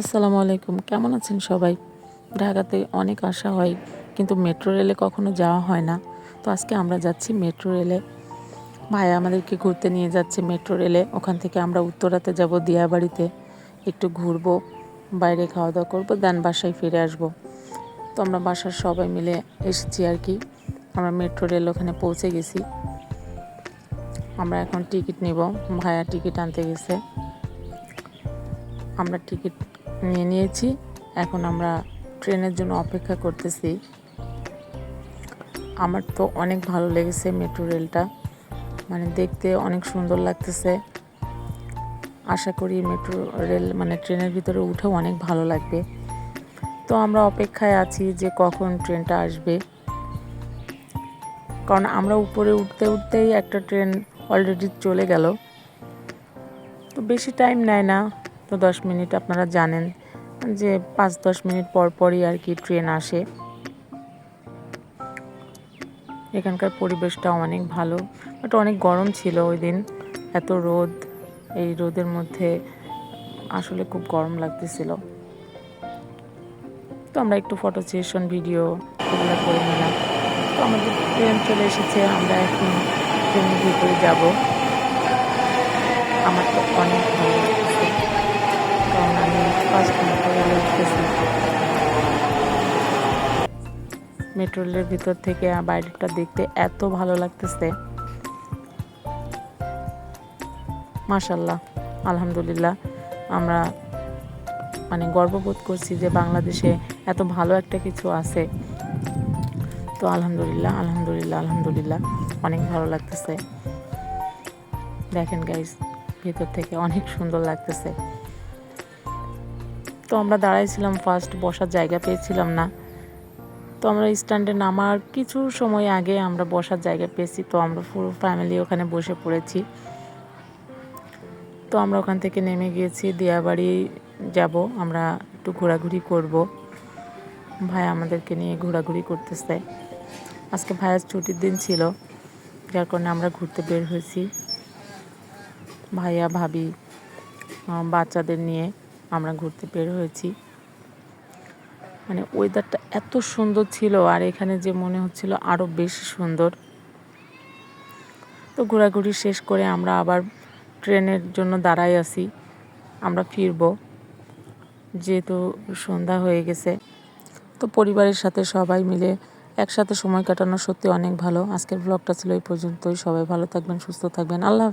আসসালামু আলাইকুম। কেমন আছেন সবাই? ঢাকাতে অনেক আসা হয়, কিন্তু মেট্রো রেলে কখনো যাওয়া হয় না। তো আজকে আমরা যাচ্ছি মেট্রো রেলে। ভাই আমাদেরকে ঘুরতে নিয়ে যাচ্ছে মেট্রো রেলে। ওখান থেকে আমরা উত্তরাতে যাব দিয়াবাড়িতে। একটু ঘুরবো, বাইরে খাওয়া দাওয়া করব, দেন বাসায় ফিরে আসব। তো আমরা বাসার সবাই মিলে এসেছি আর কি। আমরা মেট্রো রেল ওখানে পৌঁছে গেছি। আমরা এখন টিকিট নিব। ভাইয়া টিকিট আনতে গেছে। আমরা টিকিট নিয়ে নিয়েছি। এখন আমরা ট্রেনের জন্য অপেক্ষা করতেছি। আমার তো অনেক ভালো লেগেছে মেট্রো রেলটা। মানে দেখতে অনেক সুন্দর লাগতেছে। আশা করি মেট্রো রেল মানে ট্রেনের ভিতরে উঠেও অনেক ভালো লাগবে। তো আমরা অপেক্ষায় আছি যে কখন ট্রেনটা আসবে। কারণ আমরা উপরে উঠতে উঠতেই একটা ট্রেন অলরেডি চলে গেল। তো বেশি টাইম নেয় না। তো দশ মিনিট আপনারা জানেন যে পাঁচ দশ মিনিট পর পরই আর কি ট্রেন আসে। এখানকার পরিবেশটা অনেক ভালো। বাট অনেক গরম ছিল ওই দিন। এত রোদ। এই রোদের মধ্যে আসলে খুব গরম লাগতেছিল। তো আমরা একটু ফটো সেশন ভিডিও এগুলো করে নিলাম। তো আমাদের ট্রেন চলে এসেছে। আমরা এখন ট্রেনের ভিতরে যাব। আমার তো অনেক ভালো মেট্রো রেলে রেলের ভিতর থেকে বাইরেটা দেখতে এত ভালো লাগতেছে। মাশাল্লাহ আলহামদুলিল্লাহ, আমরা মানে গর্ববোধ করছি যে বাংলাদেশে এত ভালো একটা কিছু আছে। তো আলহামদুলিল্লাহ আলহামদুলিল্লাহ আলহামদুলিল্লাহ, অনেক ভালো লাগতেছে। দেখেন গাইস ভিতর থেকে অনেক সুন্দর লাগতেছে। তো আমরা দাঁড়াইছিলাম ফার্স্ট বসার জায়গা পেয়েছিলাম না। তো আমরা স্ট্যান্ডে নামার কিছু সময় আগে আমরা বসার জায়গা পেয়েছি, তো আমরা পুরো ফ্যামিলি ওখানে বসে পড়েছি। তো আমরা ওখান থেকে নেমে গিয়েছি দিয়াবাড়ি যাব, আমরা একটু ঘোরাঘুরি করব। ভাই আমাদেরকে নিয়ে ঘোরাঘুরি করতেছে। আজকে ভাইয়ের ছুটির দিন ছিল, যার কারণে আমরা ঘুরতে বের হয়েছি। ভাইয়া, ভাবি বাচ্চাদের নিয়ে আমরা ঘুরতে বের হয়েছি। মানে ওয়েদারটা এত সুন্দর ছিল আর এখানে যে মনে হচ্ছিল আরও বেশি সুন্দর। তো ঘোরাঘুরি শেষ করে আমরা আবার ট্রেনের জন্য দাঁড়াই আছি। আমরা ফিরবো। যেহেতু সন্ধ্যা হয়ে গেছে। তো পরিবারের সাথে সবাই মিলে একসাথে সময় কাটানো সত্যি অনেক ভালো। আজকের ব্লগটা ছিল এই পর্যন্তই। সবাই ভালো থাকবেন, সুস্থ থাকবেন। আল্লাহ